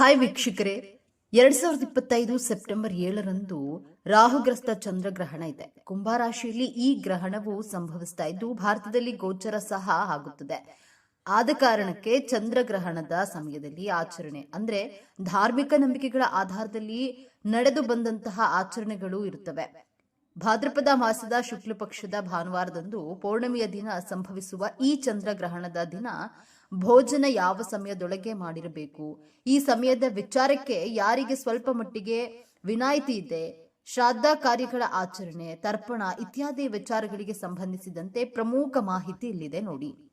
Hi ವೀಕ್ಷಕರೇ, ಎರಡ್ ಸಾವಿರದ ಇಪ್ಪತ್ತೈದು ಸೆಪ್ಟೆಂಬರ್ ಏಳರಂದು ರಾಹುಗ್ರಸ್ತ ಚಂದ್ರಗ್ರಹಣ ಇದೆ. ಕುಂಭರಾಶಿಯಲ್ಲಿ ಈ ಗ್ರಹಣವು ಸಂಭವಿಸ್ತಾ ಇದ್ದು, ಭಾರತದಲ್ಲಿ ಗೋಚರ ಸಹ ಆಗುತ್ತದೆ. ಆದ ಕಾರಣಕ್ಕೆ ಚಂದ್ರಗ್ರಹಣದ ಸಮಯದಲ್ಲಿ ಆಚರಣೆ, ಅಂದ್ರೆ ಧಾರ್ಮಿಕ ನಂಬಿಕೆಗಳ ಆಧಾರದಲ್ಲಿ ನಡೆದು ಬಂದಂತಹ ಆಚರಣೆಗಳು ಇರುತ್ತವೆ. ಭಾದ್ರಪದ ಮಾಸದ ಶುಕ್ಲ ಪಕ್ಷದ ಭಾನುವಾರದಂದು ಪೌರ್ಣಮಿಯ ದಿನ ಸಂಭವಿಸುವ ಈ ಚಂದ್ರಗ್ರಹಣದ ದಿನ ಭೋಜನ ಯಾವ ಸಮಯದೊಳಗೆ ಮಾಡಿರಬೇಕು? ಈ ಸಮಯದ ವಿಚಾರಕ್ಕೆ ಯಾರಿಗೆ ಸ್ವಲ್ಪ ಮಟ್ಟಿಗೆ ವಿನಾಯಿತಿ ಇದೆ? ಶ್ರಾದ್ದ ಕಾರ್ಯಗಳ ಆಚರಣೆ, ತರ್ಪಣ ಇತ್ಯಾದಿ ವಿಚಾರಗಳಿಗೆ ಸಂಬಂಧಿಸಿದಂತೆ ಪ್ರಮುಖ ಮಾಹಿತಿ ಇಲ್ಲಿದೆ ನೋಡಿ.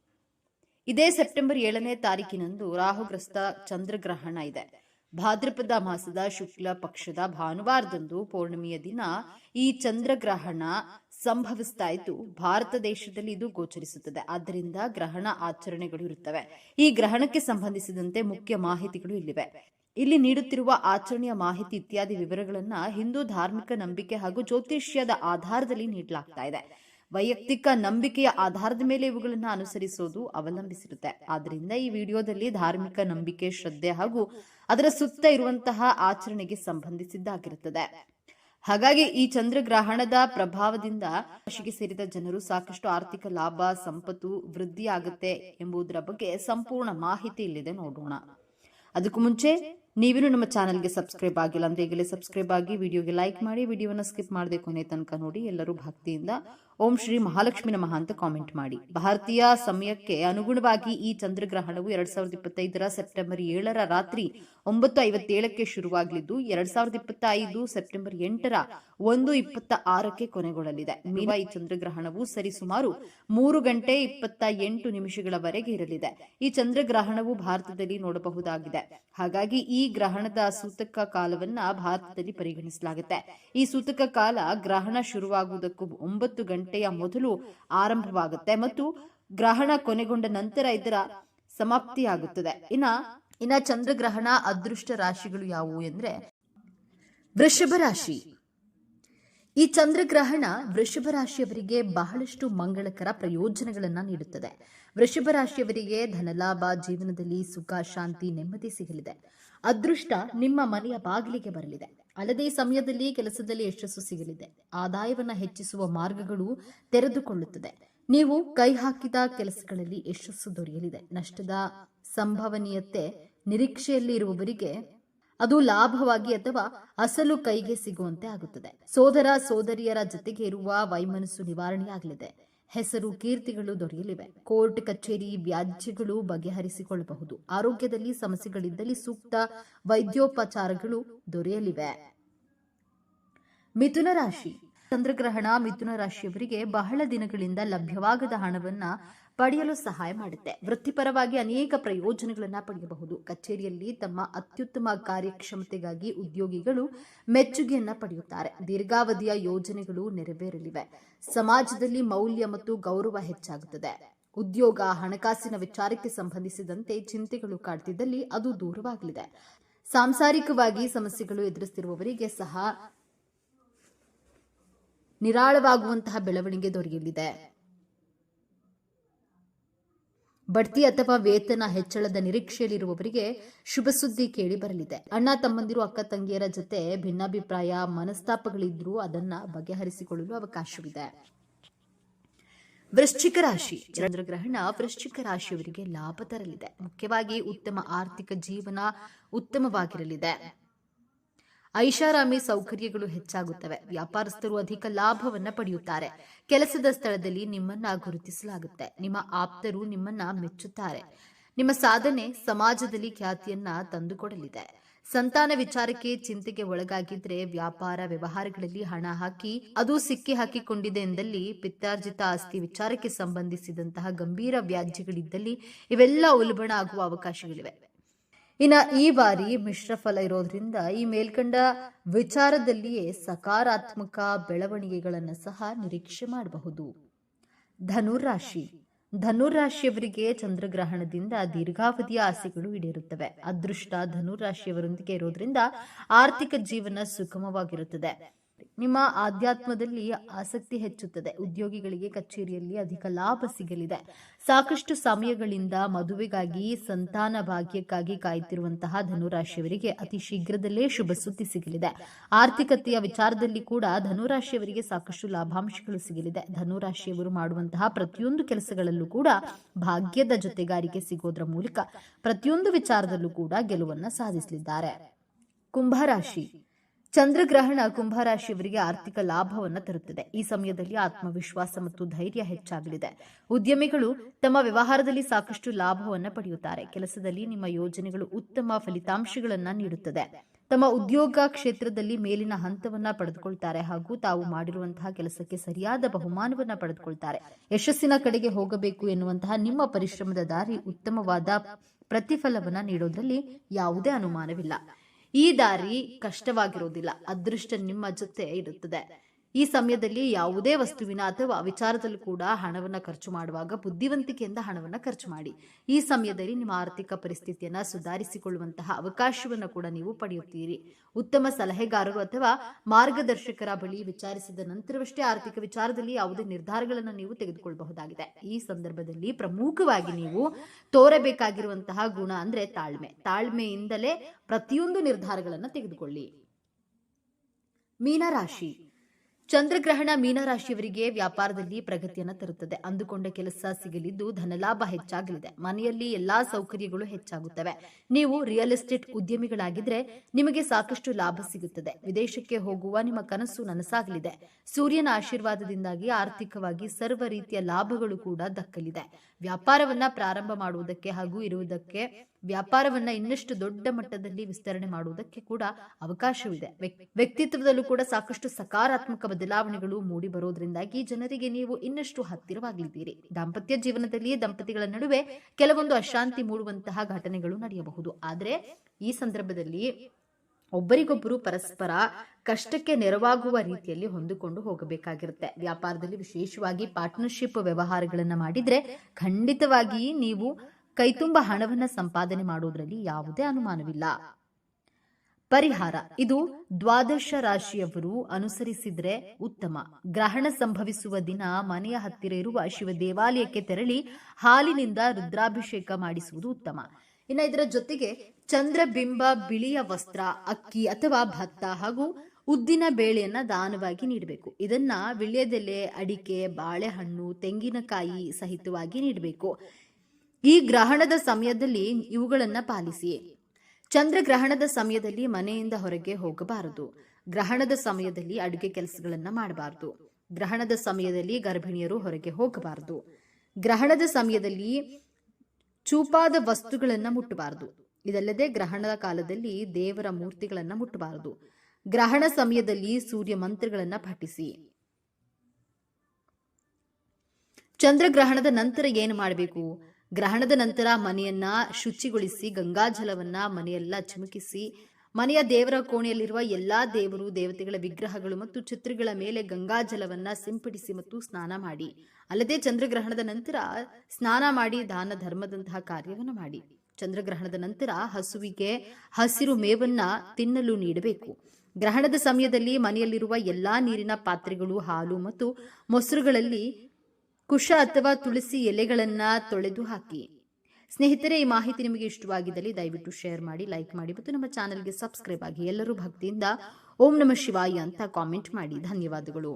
ಇದೇ ಸೆಪ್ಟೆಂಬರ್ ಏಳನೇ ತಾರೀಕಿನಂದು ರಾಹುಗ್ರಸ್ತ ಚಂದ್ರಗ್ರಹಣ ಇದೆ. ಭಾದ್ರಪದ ಮಾಸದ ಶುಕ್ಲ ಪಕ್ಷದ ಭಾನುವಾರದಂದು ಪೌರ್ಣಿಮೆಯ ದಿನ ಈ ಚಂದ್ರಗ್ರಹಣ ಸಂಭವಿಸ್ತಾ ಇದ್ದು ಭಾರತ ದೇಶದಲ್ಲಿ ಇದು ಗೋಚರಿಸುತ್ತದೆ. ಆದ್ದರಿಂದ ಗ್ರಹಣ ಆಚರಣೆಗಳು ಇರುತ್ತವೆ. ಈ ಗ್ರಹಣಕ್ಕೆ ಸಂಬಂಧಿಸಿದಂತೆ ಮುಖ್ಯ ಮಾಹಿತಿಗಳು ಇಲ್ಲಿವೆ. ಇಲ್ಲಿ ನೀಡುತ್ತಿರುವ ಆಚರಣೆಯ ಮಾಹಿತಿ ಇತ್ಯಾದಿ ವಿವರಗಳನ್ನ ಹಿಂದೂ ಧಾರ್ಮಿಕ ನಂಬಿಕೆ ಹಾಗೂ ಜ್ಯೋತಿಷ್ಯದ ಆಧಾರದಲ್ಲಿ ನೀಡಲಾಗ್ತಾ ಇದೆ. ವೈಯಕ್ತಿಕ ನಂಬಿಕೆಯ ಆಧಾರದ ಮೇಲೆ ಇವುಗಳನ್ನು ಅನುಸರಿಸೋದು ಅವಲಂಬಿಸಿರುತ್ತೆ. ಆದ್ದರಿಂದ ಈ ವಿಡಿಯೋದಲ್ಲಿ ಧಾರ್ಮಿಕ ನಂಬಿಕೆ, ಶ್ರದ್ಧೆ ಹಾಗೂ ಅದರ ಸುತ್ತ ಇರುವಂತಹ ಆಚರಣೆಗೆ ಸಂಬಂಧಿಸಿದ್ದಾಗಿರುತ್ತದೆ. ಹಾಗಾಗಿ ಈ ಚಂದ್ರಗ್ರಹಣದ ಪ್ರಭಾವದಿಂದ ಕೃಷಿಗೆ ಸೇರಿದ ಜನರು ಸಾಕಷ್ಟು ಆರ್ಥಿಕ ಲಾಭ, ಸಂಪತ್ತು ವೃದ್ಧಿ ಆಗುತ್ತೆ ಎಂಬುದರ ಬಗ್ಗೆ ಸಂಪೂರ್ಣ ಮಾಹಿತಿ ಇಲ್ಲಿದೆ ನೋಡೋಣ. ಅದಕ್ಕೂ ಮುಂಚೆ ನೀವೇನು ನಮ್ಮ ಚಾನಲ್ಗೆ ಸಬ್ಸ್ಕ್ರೈಬ್ ಆಗಿಲ್ಲ ಅಂದ್ರೆ ಈಗಲೇ ಸಬ್ಸ್ಕ್ರೈಬ್ ಆಗಿ, ವಿಡಿಯೋಗೆ ಲೈಕ್ ಮಾಡಿ ವಿಡಿಯೋವನ್ನು ಸ್ಕಿಪ್ ಮಾಡದೆ ಕೊನೆ ತನಕ ನೋಡಿ ಎಲ್ಲರೂ ಭಕ್ತಿಯಿಂದ ಓಂ ಶ್ರೀ ಮಹಾಲಕ್ಷ್ಮಿ ನಮಃ ಅಂತ ಕಾಮೆಂಟ್ ಮಾಡಿ. ಭಾರತೀಯ ಸಮಯಕ್ಕೆ ಅನುಗುಣವಾಗಿ ಈ ಚಂದ್ರಗ್ರಹಣವು ಎರಡ್ ಸಾವಿರದ ಇಪ್ಪತ್ತೈದರ ಸೆಪ್ಟೆಂಬರ್ ಏಳರ ರಾತ್ರಿ ಒಂಬತ್ತು ಐವತ್ತೇಳಕ್ಕೆ ಶುರುವಾಗಲಿದ್ದು, ಎರಡ್ ಸಾವಿರದ ಇಪ್ಪತ್ತ ಐದು ಸೆಪ್ಟೆಂಬರ್ ಎಂಟರ ಒಂದು ಇಪ್ಪತ್ತ ಆರಕ್ಕೆ ಕೊನೆಗೊಳ್ಳಲಿದೆ. ಮೀನ ಈ ಚಂದ್ರಗ್ರಹಣವು ಸರಿಸುಮಾರು ಮೂರು ಗಂಟೆ ಇಪ್ಪತ್ತ ಎಂಟು ನಿಮಿಷಗಳವರೆಗೆ ಇರಲಿದೆ. ಈ ಚಂದ್ರಗ್ರಹಣವು ಭಾರತದಲ್ಲಿ ನೋಡಬಹುದಾಗಿದೆ. ಹಾಗಾಗಿ ಈ ಗ್ರಹಣದ ಸೂತಕ ಕಾಲವನ್ನ ಭಾರತದಲ್ಲಿ ಪರಿಗಣಿಸಲಾಗುತ್ತೆ. ಈ ಸೂತಕ ಕಾಲ ಗ್ರಹಣ ಶುರುವಾಗುವುದಕ್ಕೂ ಒಂಬತ್ತು ಗಂಟೆಯ ಮೊದಲು ಆರಂಭವಾಗುತ್ತೆ ಮತ್ತು ಗ್ರಹಣ ಕೊನೆಗೊಂಡ ನಂತರ ಇದರ ಸಮಾಪ್ತಿಯಾಗುತ್ತದೆ. ಇನ್ನ ಇನ್ನ ಚಂದ್ರಗ್ರಹಣ ಅದೃಷ್ಟ ರಾಶಿಗಳು ಯಾವುವು ಎಂದ್ರೆ ವೃಷಭ ರಾಶಿ. ಈ ಚಂದ್ರಗ್ರಹಣ ವೃಷಭ ರಾಶಿಯವರಿಗೆ ಬಹಳಷ್ಟು ಮಂಗಳಕರ ಪ್ರಯೋಜನಗಳನ್ನು ನೀಡುತ್ತದೆ. ವೃಷಭ ರಾಶಿಯವರಿಗೆ ಧನಲಾಭ ಜೀವನದಲ್ಲಿ ಸುಖ, ಶಾಂತಿ, ನೆಮ್ಮದಿ ಸಿಗಲಿದೆ. ಅದೃಷ್ಟ ನಿಮ್ಮ ಮನೆಯ ಬಾಗಿಲಿಗೆ ಬರಲಿದೆ. ಅಲ್ಲದೆ ಈ ಸಮಯದಲ್ಲಿ ಕೆಲಸದಲ್ಲಿ ಯಶಸ್ಸು ಸಿಗಲಿದೆ. ಆದಾಯವನ್ನು ಹೆಚ್ಚಿಸುವ ಮಾರ್ಗಗಳು ತೆರೆದುಕೊಳ್ಳುತ್ತದೆ. ನೀವು ಕೈ ಹಾಕಿದ ಕೆಲಸಗಳಲ್ಲಿ ಯಶಸ್ಸು ದೊರೆಯಲಿದೆ. ನಷ್ಟದ ಸಂಭವನೀಯತೆ ನಿರೀಕ್ಷೆಯಲ್ಲಿ ಇರುವವರಿಗೆ ಅದು ಲಾಭವಾಗಿ ಅಥವಾ ಅಸಲು ಕೈಗೆ ಸಿಗುವಂತೆ ಆಗುತ್ತದೆ. ಸೋದರ ಸೋದರಿಯರ ಜೊತೆಗೆ ಇರುವ ವೈಮನಸ್ಸು ನಿವಾರಣೆಯಾಗಲಿದೆ. ಹೆಸರು, ಕೀರ್ತಿಗಳು ದೊರೆಯಲಿವೆ. ಕೋರ್ಟ್, ಕಚೇರಿ, ವ್ಯಾಜ್ಯಗಳು ಬಗೆಹರಿಸಿಕೊಳ್ಳಬಹುದು. ಆರೋಗ್ಯದಲ್ಲಿ ಸಮಸ್ಯೆಗಳಿದ್ದಲ್ಲಿ ಸೂಕ್ತ ವೈದ್ಯೋಪಚಾರಗಳು ದೊರೆಯಲಿವೆ. ಮಿಥುನ ರಾಶಿ. ಚಂದ್ರಗ್ರಹಣ ಮಿಥುನ ರಾಶಿಯವರಿಗೆ ಬಹಳ ದಿನಗಳಿಂದ ಲಭ್ಯವಾಗದ ಹಣವನ್ನ ಪಡೆಯಲು ಸಹಾಯ ಮಾಡುತ್ತೆ. ವೃತ್ತಿಪರವಾಗಿ ಅನೇಕ ಪ್ರಯೋಜನಗಳನ್ನು ಪಡೆಯಬಹುದು. ಕಚೇರಿಯಲ್ಲಿ ತಮ್ಮ ಅತ್ಯುತ್ತಮ ಕಾರ್ಯಕ್ಷಮತೆಗಾಗಿ ಉದ್ಯೋಗಿಗಳು ಮೆಚ್ಚುಗೆಯನ್ನ ಪಡೆಯುತ್ತಾರೆ. ದೀರ್ಘಾವಧಿಯ ಯೋಜನೆಗಳು ನೆರವೇರಲಿವೆ. ಸಮಾಜದಲ್ಲಿ ಮೌಲ್ಯ ಮತ್ತು ಗೌರವ ಹೆಚ್ಚಾಗುತ್ತದೆ. ಉದ್ಯೋಗ, ಹಣಕಾಸಿನ ವಿಚಾರಕ್ಕೆ ಸಂಬಂಧಿಸಿದಂತೆ ಚಿಂತೆಗಳು ಕಾಡ್ತಿದ್ದಲ್ಲಿ ಅದು ದೂರವಾಗಲಿದೆ. ಸಾಂಸಾರಿಕವಾಗಿ ಸಮಸ್ಯೆಗಳು ಎದುರಿಸುತ್ತಿರುವವರಿಗೆ ಸಹ ನಿರಾಳವಾಗುವಂತಹ ಬೆಳವಣಿಗೆ ದೊರೆಯಲಿದೆ. ಬಡ್ತಿ ಅಥವಾ ವೇತನ ಹೆಚ್ಚಳದ ನಿರೀಕ್ಷೆಯಲ್ಲಿರುವವರಿಗೆ ಶುಭ ಸುದ್ದಿ ಕೇಳಿ ಬರಲಿದೆ. ಅಣ್ಣ ತಮ್ಮಂದಿರು, ಅಕ್ಕ ತಂಗಿಯರ ಜೊತೆ ಭಿನ್ನಾಭಿಪ್ರಾಯ, ಮನಸ್ತಾಪಗಳಿದ್ರೂ ಅದನ್ನ ಬಗೆಹರಿಸಿಕೊಳ್ಳಲು ಅವಕಾಶವಿದೆ. ವೃಶ್ಚಿಕ ರಾಶಿ. ಚಂದ್ರಗ್ರಹಣ ವೃಶ್ಚಿಕ ರಾಶಿಯವರಿಗೆ ಲಾಭ ತರಲಿದೆ. ಮುಖ್ಯವಾಗಿ ಉತ್ತಮ ಆರ್ಥಿಕ ಜೀವನ ಉತ್ತಮವಾಗಿರಲಿದೆ. ಐಷಾರಾಮಿ ಸೌಕರ್ಯಗಳು ಹೆಚ್ಚಾಗುತ್ತವೆ. ವ್ಯಾಪಾರಸ್ಥರು ಅಧಿಕ ಲಾಭವನ್ನ ಪಡೆಯುತ್ತಾರೆ. ಕೆಲಸದ ಸ್ಥಳದಲ್ಲಿ ನಿಮ್ಮನ್ನ ಗುರುತಿಸಲಾಗುತ್ತೆ. ನಿಮ್ಮ ಆಪ್ತರು ನಿಮ್ಮನ್ನ ಮೆಚ್ಚುತ್ತಾರೆ. ನಿಮ್ಮ ಸಾಧನೆ ಸಮಾಜದಲ್ಲಿ ಖ್ಯಾತಿಯನ್ನ ತಂದುಕೊಡಲಿದೆ. ಸಂತಾನ ವಿಚಾರಕ್ಕೆ ಚಿಂತೆಗೆ ಒಳಗಾಗಿದ್ರೆ ವ್ಯಾಪಾರ ವ್ಯವಹಾರಗಳಲ್ಲಿ ಹಣ ಹಾಕಿ, ಅದು ಸಿಕ್ಕಿ ಹಾಕಿಕೊಂಡಿದೆ ಎಂದಲ್ಲಿ ಪಿತ್ತಾರ್ಜಿತ ಆಸ್ತಿ ವಿಚಾರಕ್ಕೆ ಸಂಬಂಧಿಸಿದಂತಹ ಗಂಭೀರ ವ್ಯಾಜ್ಯಗಳಿದ್ದಲ್ಲಿ ಇವೆಲ್ಲ ಉಲ್ಬಣ ಆಗುವ ಅವಕಾಶಗಳಿವೆ. ಇನ್ನ ಈ ಬಾರಿ ಮಿಶ್ರ ಫಲ ಇರೋದ್ರಿಂದ ಈ ಮೇಲ್ಕಂಡ ವಿಚಾರದಲ್ಲಿಯೇ ಸಕಾರಾತ್ಮಕ ಬೆಳವಣಿಗೆಗಳನ್ನು ಸಹ ನಿರೀಕ್ಷೆ ಮಾಡಬಹುದು. ಧನುರಾಶಿ ಧನುರಾಶಿಯವರಿಗೆ ಚಂದ್ರಗ್ರಹಣದಿಂದ ದೀರ್ಘಾವಧಿಯ ಆಸೆಗಳು ಈಡೇರುತ್ತವೆ. ಅದೃಷ್ಟ ಧನುರಾಶಿಯವರೊಂದಿಗೆ ಇರೋದ್ರಿಂದ ಆರ್ಥಿಕ ಜೀವನ ಸುಗಮವಾಗಿರುತ್ತದೆ. ನಿಮ್ಮ ಆಧ್ಯಾತ್ಮದಲ್ಲಿ ಆಸಕ್ತಿ ಹೆಚ್ಚುತ್ತದೆ. ಉದ್ಯೋಗಿಗಳಿಗೆ ಕಚೇರಿಯಲ್ಲಿ ಅಧಿಕ ಲಾಭ ಸಿಗಲಿದೆ. ಸಾಕಷ್ಟು ಸಮಯಗಳಿಂದ ಮದುವೆಗಾಗಿ ಸಂತಾನ ಭಾಗ್ಯಕ್ಕಾಗಿ ಕಾಯುತ್ತಿರುವಂತಹ ಧನುರಾಶಿಯವರಿಗೆ ಅತಿ ಶೀಘ್ರದಲ್ಲೇ ಶುಭ ಸುದ್ದಿ ಸಿಗಲಿದೆ. ಆರ್ಥಿಕತೆಯ ವಿಚಾರದಲ್ಲಿ ಕೂಡ ಧನುರಾಶಿಯವರಿಗೆ ಸಾಕಷ್ಟು ಲಾಭಾಂಶಗಳು ಸಿಗಲಿದೆ. ಧನುರಾಶಿಯವರು ಮಾಡುವಂತಹ ಪ್ರತಿಯೊಂದು ಕೆಲಸಗಳಲ್ಲೂ ಕೂಡ ಭಾಗ್ಯದ ಜೊತೆಗಾರಿಕೆ ಸಿಗೋದ್ರ ಮೂಲಕ ಪ್ರತಿಯೊಂದು ವಿಚಾರದಲ್ಲೂ ಕೂಡ ಗೆಲುವನ್ನ ಸಾಧಿಸಲಿದ್ದಾರೆ. ಕುಂಭರಾಶಿ ಚಂದ್ರಗ್ರಹಣ ಕುಂಭರಾಶಿಯವರಿಗೆ ಆರ್ಥಿಕ ಲಾಭವನ್ನು ತರುತ್ತದೆ. ಈ ಸಮಯದಲ್ಲಿ ಆತ್ಮವಿಶ್ವಾಸ ಮತ್ತು ಧೈರ್ಯ ಹೆಚ್ಚಾಗಲಿದೆ. ಉದ್ಯಮಿಗಳು ತಮ್ಮ ವ್ಯವಹಾರದಲ್ಲಿ ಸಾಕಷ್ಟು ಲಾಭವನ್ನು ಪಡೆಯುತ್ತಾರೆ. ಕೆಲಸದಲ್ಲಿ ನಿಮ್ಮ ಯೋಜನೆಗಳು ಉತ್ತಮ ಫಲಿತಾಂಶಗಳನ್ನು ನೀಡುತ್ತದೆ. ತಮ್ಮ ಉದ್ಯೋಗ ಕ್ಷೇತ್ರದಲ್ಲಿ ಮೇಲಿನ ಹಂತವನ್ನ ಪಡೆದುಕೊಳ್ತಾರೆ ಹಾಗೂ ತಾವು ಮಾಡಿರುವಂತಹ ಕೆಲಸಕ್ಕೆ ಸರಿಯಾದ ಬಹುಮಾನವನ್ನ ಪಡೆದುಕೊಳ್ತಾರೆ. ಯಶಸ್ಸಿನ ಕಡೆಗೆ ಹೋಗಬೇಕು ಎನ್ನುವಂತಹ ನಿಮ್ಮ ಪರಿಶ್ರಮದ ದಾರಿ ಉತ್ತಮವಾದ ಪ್ರತಿಫಲವನ್ನ ನೀಡೋದ್ರಲ್ಲಿ ಯಾವುದೇ ಅನುಮಾನವಿಲ್ಲ. ಈ ದಾರಿ ಕಷ್ಟವಾಗಿರುವುದಿಲ್ಲ ಅದೃಷ್ಟ ನಿಮ್ಮ ಜೊತೆ ಇರುತ್ತದೆ. ಈ ಸಮಯದಲ್ಲಿ ಯಾವುದೇ ವಸ್ತುವಿನ ಅಥವಾ ವಿಚಾರದಲ್ಲೂ ಕೂಡ ಹಣವನ್ನು ಖರ್ಚು ಮಾಡುವಾಗ ಬುದ್ಧಿವಂತಿಕೆಯಿಂದ ಹಣವನ್ನು ಖರ್ಚು ಮಾಡಿ. ಈ ಸಮಯದಲ್ಲಿ ನಿಮ್ಮ ಆರ್ಥಿಕ ಪರಿಸ್ಥಿತಿಯನ್ನು ಸುಧಾರಿಸಿಕೊಳ್ಳುವಂತಹ ಅವಕಾಶವನ್ನು ಕೂಡ ನೀವು ಪಡೆಯುತ್ತೀರಿ. ಉತ್ತಮ ಸಲಹೆಗಾರರು ಅಥವಾ ಮಾರ್ಗದರ್ಶಕರ ಬಳಿ ವಿಚಾರಿಸಿದ ನಂತರವಷ್ಟೇ ಆರ್ಥಿಕ ವಿಚಾರದಲ್ಲಿ ಯಾವುದೇ ನಿರ್ಧಾರಗಳನ್ನು ನೀವು ತೆಗೆದುಕೊಳ್ಳಬಹುದಾಗಿದೆ ಈ ಸಂದರ್ಭದಲ್ಲಿ ಪ್ರಮುಖವಾಗಿ ನೀವು ತೋರಬೇಕಾಗಿರುವಂತಹ ಗುಣ ಅಂದ್ರೆ ತಾಳ್ಮೆ. ತಾಳ್ಮೆಯಿಂದಲೇ ಪ್ರತಿಯೊಂದು ನಿರ್ಧಾರಗಳನ್ನು ತೆಗೆದುಕೊಳ್ಳಿ. ಮೀನರಾಶಿ. ಚಂದ್ರಗ್ರಹಣ ಮೀನರಾಶಿಯವರಿಗೆ ವ್ಯಾಪಾರದಲ್ಲಿ ಪ್ರಗತಿಯನ್ನು ತರುತ್ತದೆ. ಅಂದುಕೊಂಡ ಕೆಲಸ ಸಿಗಲಿದ್ದು ಧನಲಾಭ ಹೆಚ್ಚಾಗಲಿದೆ. ಮನೆಯಲ್ಲಿ ಎಲ್ಲಾ ಸೌಕರ್ಯಗಳು ಹೆಚ್ಚಾಗುತ್ತವೆ. ನೀವು ರಿಯಲ್ ಎಸ್ಟೇಟ್ ಉದ್ಯಮಿಗಳಾಗಿದ್ರೆ ನಿಮಗೆ ಸಾಕಷ್ಟು ಲಾಭ ಸಿಗುತ್ತದೆ. ವಿದೇಶಕ್ಕೆ ಹೋಗುವ ನಿಮ್ಮ ಕನಸು ನನಸಾಗಲಿದೆ. ಸೂರ್ಯನ ಆಶೀರ್ವಾದದಿಂದಾಗಿ ಆರ್ಥಿಕವಾಗಿ ಸರ್ವ ರೀತಿಯ ಲಾಭಗಳು ಕೂಡ ದಕ್ಕಲಿದೆ. ವ್ಯಾಪಾರವನ್ನ ಪ್ರಾರಂಭ ಮಾಡುವುದಕ್ಕೆ ಹಾಗೂ ಇರುವುದಕ್ಕೆ ವ್ಯಾಪಾರವನ್ನ ಇನ್ನಷ್ಟು ದೊಡ್ಡ ಮಟ್ಟದಲ್ಲಿ ವಿಸ್ತರಣೆ ಮಾಡುವುದಕ್ಕೆ ಕೂಡ ಅವಕಾಶವಿದೆ. ವ್ಯಕ್ತಿತ್ವದಲ್ಲೂ ಕೂಡ ಸಾಕಷ್ಟು ಸಕಾರಾತ್ಮಕ ಬದಲಾವಣೆಗಳು ಮೂಡಿ ಬರೋದ್ರಿಂದಾಗಿ ಜನರಿಗೆ ನೀವು ಇನ್ನಷ್ಟು ಹತ್ತಿರವಾಗಲಿದ್ದೀರಿ. ದಾಂಪತ್ಯ ಜೀವನದಲ್ಲಿ ದಂಪತಿಗಳ ನಡುವೆ ಕೆಲವೊಂದು ಅಶಾಂತಿ ಮೂಡುವಂತಹ ಘಟನೆಗಳು ನಡೆಯಬಹುದು. ಆದರೆ ಈ ಸಂದರ್ಭದಲ್ಲಿ ಒಬ್ಬರಿಗೊಬ್ಬರು ಪರಸ್ಪರ ಕಷ್ಟಕ್ಕೆ ನೆರವಾಗುವ ರೀತಿಯಲ್ಲಿ ಹೊಂದಿಕೊಂಡು ಹೋಗಬೇಕಾಗಿರುತ್ತೆ. ವ್ಯಾಪಾರದಲ್ಲಿ ವಿಶೇಷವಾಗಿ ಪಾರ್ಟ್ನರ್ಶಿಪ್ ವ್ಯವಹಾರಗಳನ್ನ ಮಾಡಿದ್ರೆ ಖಂಡಿತವಾಗಿ ನೀವು ಕೈತುಂಬ ಹಣವನ್ನ ಸಂಪಾದನೆ ಮಾಡುವುದರಲ್ಲಿ ಯಾವುದೇ ಅನುಮಾನವಿಲ್ಲ. ಪರಿಹಾರ. ಇದು ದ್ವಾದಶ ರಾಶಿಯವರು ಅನುಸರಿಸಿದ್ರೆ ಉತ್ತಮ. ಗ್ರಹಣ ಸಂಭವಿಸುವ ದಿನ ಮನೆಯ ಹತ್ತಿರ ಇರುವ ಶಿವ ದೇವಾಲಯಕ್ಕೆ ತೆರಳಿ ಹಾಲಿನಿಂದ ರುದ್ರಾಭಿಷೇಕ ಮಾಡಿಸುವುದು ಉತ್ತಮ. ಇನ್ನು ಇದರ ಜೊತೆಗೆ ಚಂದ್ರಬಿಂಬ ಬಿಳಿಯ ವಸ್ತ್ರ, ಅಕ್ಕಿ ಅಥವಾ ಭತ್ತ ಹಾಗೂ ಉದ್ದಿನ ಬೇಳೆಯನ್ನ ದಾನವಾಗಿ ನೀಡಬೇಕು. ಇದನ್ನ ವಿಳ್ಯದೆಲೆ, ಅಡಿಕೆ, ಬಾಳೆಹಣ್ಣು, ತೆಂಗಿನಕಾಯಿ ಸಹಿತವಾಗಿ ನೀಡಬೇಕು. ಈ ಗ್ರಹಣದ ಸಮಯದಲ್ಲಿ ಇವುಗಳನ್ನ ಪಾಲಿಸಿ. ಚಂದ್ರಗ್ರಹಣದ ಸಮಯದಲ್ಲಿ ಮನೆಯಿಂದ ಹೊರಗೆ ಹೋಗಬಾರದು. ಗ್ರಹಣದ ಸಮಯದಲ್ಲಿ ಅಡುಗೆ ಕೆಲಸಗಳನ್ನ ಮಾಡಬಾರದು. ಗ್ರಹಣದ ಸಮಯದಲ್ಲಿ ಗರ್ಭಿಣಿಯರು ಹೊರಗೆ ಹೋಗಬಾರದು. ಗ್ರಹಣದ ಸಮಯದಲ್ಲಿ ಚೂಪಾದ ವಸ್ತುಗಳನ್ನ ಮುಟ್ಟಬಾರದು. ಇದಲ್ಲದೆ ಗ್ರಹಣದ ಕಾಲದಲ್ಲಿ ದೇವರ ಮೂರ್ತಿಗಳನ್ನ ಮುಟ್ಟಬಾರದು. ಗ್ರಹಣ ಸಮಯದಲ್ಲಿ ಸೂರ್ಯ ಮಂತ್ರಗಳನ್ನ ಪಠಿಸಿ. ಚಂದ್ರಗ್ರಹಣದ ನಂತರ ಏನು ಮಾಡಬೇಕು? ಗ್ರಹಣದ ನಂತರ ಮನೆಯನ್ನ ಶುಚಿಗೊಳಿಸಿ ಗಂಗಾಜಲವನ್ನ ಮನೆಯೆಲ್ಲ ಚಿಮುಕಿಸಿ, ಮನೆಯ ದೇವರ ಕೋಣೆಯಲ್ಲಿರುವ ಎಲ್ಲಾ ದೇವರು, ದೇವತೆಗಳ ವಿಗ್ರಹಗಳು ಮತ್ತು ಚಿತ್ರಗಳ ಮೇಲೆ ಗಂಗಾಜಲವನ್ನ ಸಿಂಪಡಿಸಿ ಮತ್ತು ಸ್ನಾನ ಮಾಡಿ. ಅಲ್ಲದೆ ಚಂದ್ರಗ್ರಹಣದ ನಂತರ ಸ್ನಾನ ಮಾಡಿ, ದಾನ ಧರ್ಮದಂತಹ ಕಾರ್ಯವನ್ನು ಮಾಡಿ. ಚಂದ್ರಗ್ರಹಣದ ನಂತರ ಹಸುವಿಗೆ ಹಸಿರು ಮೇವನ್ನ ತಿನ್ನಲು ನೀಡಬೇಕು. ಗ್ರಹಣದ ಸಮಯದಲ್ಲಿ ಮನೆಯಲ್ಲಿರುವ ಎಲ್ಲಾ ನೀರಿನ ಪಾತ್ರೆಗಳು, ಹಾಲು ಮತ್ತು ಮೊಸರುಗಳಲ್ಲಿ ಕುಶ ಅಥವಾ ತುಳಸಿ ಎಲೆಗಳನ್ನ ತೊಳೆದು ಹಾಕಿ. ಸ್ನೇಹಿತರೆ, ಈ ಮಾಹಿತಿ ನಿಮಗೆ ಇಷ್ಟವಾಗಿದ್ದಲ್ಲಿ ದಯವಿಟ್ಟು ಶೇರ್ ಮಾಡಿ, ಲೈಕ್ ಮಾಡಿ ಮತ್ತು ನಮ್ಮ ಚಾನೆಲ್ಗೆ ಸಬ್ಸ್ಕ್ರೈಬ್ ಆಗಿ ಎಲ್ಲರೂ ಭಕ್ತಿಯಿಂದ ಓಂ ನಮ ಶಿವಾಯ ಅಂತ ಕಾಮೆಂಟ್ ಮಾಡಿ. ಧನ್ಯವಾದಗಳು.